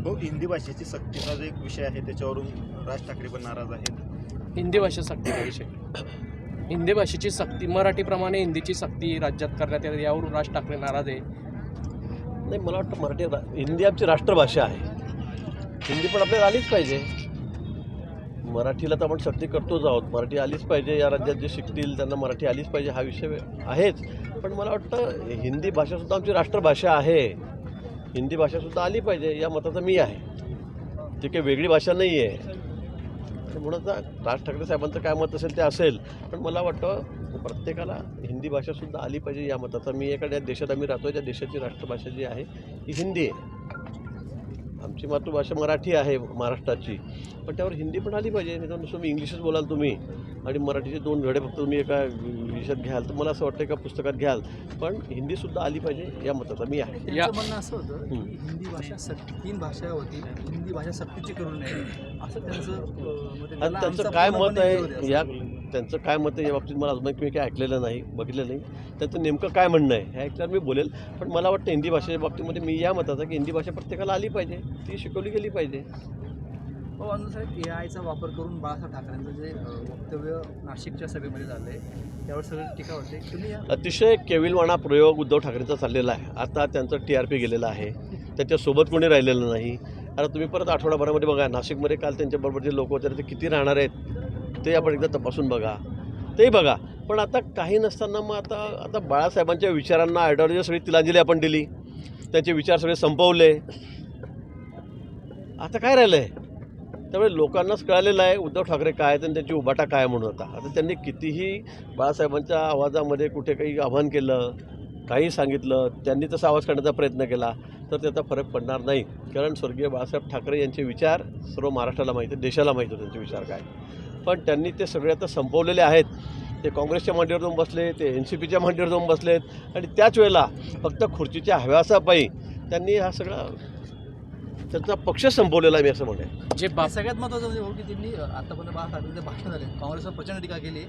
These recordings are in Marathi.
हो हिंदी भाषेची सक्तीचा जो एक विषय आहे त्याच्यावरून राज ठाकरे पण नाराज आहेत. हिंदी भाषा सक्तीचा विषय? हिंदी भाषेची सक्ती मराठीप्रमाणे हिंदीची सक्ती राज्यात करण्यात येते यावरून राज ठाकरे नाराज आहे. नाही मला वाटतं मराठी हिंदी आमची राष्ट्रभाषा आहे. हिंदी पण आपल्याला आलीच पाहिजे. मराठीला तर आपण सक्ती करतोच आहोत. मराठी आलीच पाहिजे या राज्यात जे शिकतील त्यांना मराठी आलीच पाहिजे हा विषय आहेच. पण मला वाटतं हिंदी भाषासुद्धा आमची राष्ट्रभाषा आहे. हिंदी भाषासुद्धा आली पाहिजे या मताचा मी आहे. ती काही वेगळी भाषा नाही आहे. म्हणून राज ठाकरे साहेबांचं काय मत असेल ते असेल पण मला वाटतं प्रत्येकाला हिंदी भाषासुद्धा आली पाहिजे या मताचा. मी एखाद्या देशात आम्ही राहतो त्या देशाची राष्ट्रभाषा जी आहे ती हिंदी आहे. आमची मातृभाषा मराठी आहे महाराष्ट्राची. पण त्यावर हिंदी पण आली पाहिजे नाही तर नुसतं मी इंग्लिशच बोलाल तुम्ही. आणि मराठीचे दोन धडे फक्त तुम्ही एका विषयात घ्याल. तर मला असं वाटतं एका पुस्तकात घ्याल. पण हिंदीसुद्धा आली पाहिजे या मताचा मी आहे. या- म्हणणं असं होतं हिंदी भाषा सक्ती तीन भाषा होती. हिंदी भाषा सक्तीची करू नये. असं त्यांचं आहे. आणि त्यांचं काय मत आहे. या त्यांचं काय मत आहे या बाबतीत मला अजून मी काही ऐकलेलं नाही बघितलं नाही. त्यांचं नेमकं काय म्हणणं आहे हे ऐकल्यावर मी बोलेल. पण मला वाटतं हिंदी भाषेच्या बाबतीमध्ये मी या मताचा की हिंदी भाषा प्रत्येकाला आली पाहिजे. ती शिकवली गेली पाहिजे. हो अजून साहेब ए आयचा वापर करून बाळासाहेब ठाकरेंचं जे वक्तव्य नाशिकच्या सभेमध्ये झालं आहे त्यावर सगळं टीका होते. तुम्ही या. अतिशय केविलवाणा प्रयोग उद्धव ठाकरेंचा चाललेला आहे. आता त्यांचं टी आर पी गेलेलं आहे. त्याच्यासोबत कोणी राहिलेलं नाही. आता तुम्ही परत आठवडाभरामध्ये बघा नाशिकमध्ये काल त्यांच्याबरोबर जे लोक होते ते किती राहणार आहेत ते आपण एकदा तपासून बघा. तेही बघा. पण आता काही नसताना मग आता आता बाळासाहेबांच्या विचारांना आयडिओलॉजी सगळी तिलांजली आपण दिली. त्यांचे विचार सगळे संपवले. आता काय राहिलं आहे त्यामुळे लोकांनाच कळालेलं आहे उद्धव ठाकरे काय आहेत आणि त्यांची उभाटा काय म्हणून आता. आता त्यांनी कितीही बाळासाहेबांच्या आवाजामध्ये कुठे काही आव्हान केलं काही सांगितलं त्यांनी तसा आवाज काढण्याचा प्रयत्न केला तर त्याचा फरक पडणार नाही. कारण स्वर्गीय बाळासाहेब ठाकरे यांचे विचार सर्व महाराष्ट्राला माहिती देशाला माहिती होते त्यांचे विचार काय. पण त्यांनी ते सगळे आता संपवलेले आहेत. ते काँग्रेसच्या मांडीवर जाऊन बसले ते एन सी पीच्या मांडीवर जाऊन बसलेत. आणि त्याच वेळेला फक्त खुर्चीच्या हव्यासापायी त्यांनी हा सगळा त्यांचा पक्ष संपवलेला आहे मी असं म्हणेन. जे सगळ्यात महत्त्वाचं म्हणजे भाऊ की त्यांनी आतापर्यंत बाळासाहेबांचे भाषण झाले काँग्रेसवर प्रचंड टीका केली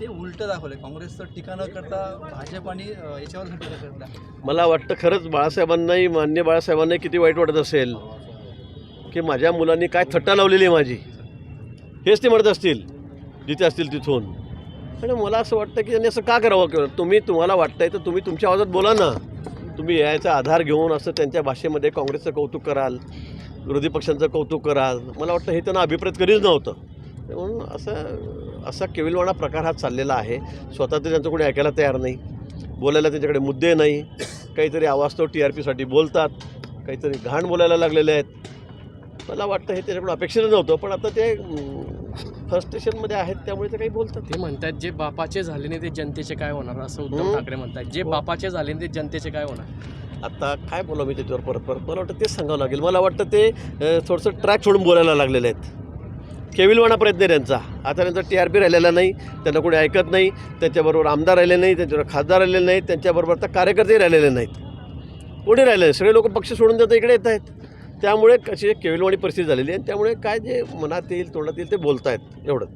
ते उलटं दाखवले काँग्रेसचं टीका न करता भाजप आणि याच्यावर टीका करता मला वाटतं खरंच बाळासाहेबांनाही मान्य बाळासाहेबांनाही किती वाईट वाटत असेल की माझ्या मुलांनी काय थट्टा लावलेली आहे माझी. हेच ते म्हणत असतील जिथे असतील तिथून. आणि मला असं वाटतं की त्यांनी असं का करावं तुम्ही तुम्हाला वाटतंय तर तुम्ही तुमच्या आवाजात बोला ना. तुम्ही याचा आधार घेऊन असं त्यांच्या भाषेमध्ये काँग्रेसचं कौतुक कराल विरोधी पक्षांचं कौतुक कराल. मला वाटतं हे त्यांना अभिप्रेत कधीच नव्हतं. म्हणून असं असा केविलवाणा प्रकार हा चाललेला आहे. स्वतः ते त्यांचं कोणी ऐकायला तयार नाही. बोलायला त्यांच्याकडे मुद्दे नाही. काहीतरी आवाज तो टी आर पीसाठी बोलतात. काहीतरी घाण बोलायला लागलेले आहेत. मला वाटतं हे त्याच्याकडून अपेक्षित नव्हतं पण आता ते फ्रस्ट्रेशनमध्ये आहेत त्यामुळे ते काही बोलतात. ते म्हणतात जे बापाचे झाले नाही ते जनतेचे काय होणार? असं उद्धव. ठाकरे म्हणतात. जे हो. बापाचे झाले नाही ते जनतेचे काय होणार? आता काय बोला मी त्याच्यावर परत? परत मला वाटतं तेच सांगावं लागेल. मला वाटतं ते थोडंसं ट्रॅक सोडून बोलायला लागलेले आहेत. केविलवाणा प्रयत्न आहे त्यांचा. आता त्यांचा टी आर पी राहिलेला नाही. त्यांना कोणी ऐकत नाही. त्यांच्याबरोबर आमदार राहिले नाही. त्यांच्याबरोबर खासदार राहिलेले नाहीत त्यांच्याबरोबर आता कार्यकर्तेही राहिलेले नाहीत. कोणी राहिले सगळे लोक पक्ष सोडून जातं इकडे येत आहेत. त्यामुळे कशी एक केविलवाणी परिस्थिती झालेली आहे त्यामुळे काय जे मनात येईल तोंडात येईल ते बोलत आहेत एवढं